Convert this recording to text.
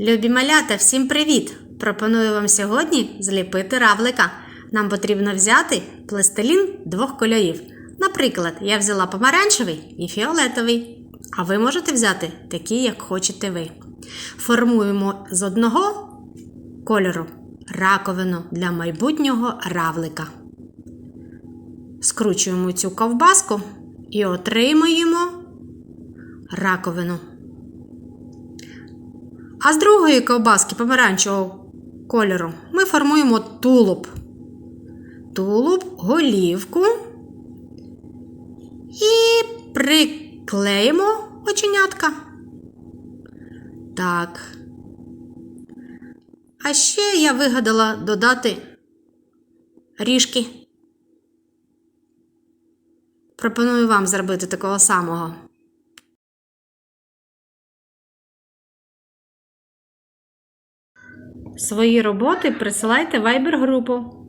Любі малята, всім привіт! Пропоную вам сьогодні зліпити равлика. Нам потрібно взяти пластилін двох кольорів. Наприклад, я взяла помаранчевий і фіолетовий. А ви можете взяти такі, як хочете ви. Формуємо з одного кольору раковину для майбутнього равлика. Скручуємо цю ковбаску і отримуємо раковину. А з другої ковбаски помаранчевого кольору ми формуємо тулуб. Тулуб, голівку і приклеїмо оченятка. Так. А ще я вигадала додати ріжки. Пропоную вам зробити такого самого. Свої роботи присилайте в Viber групу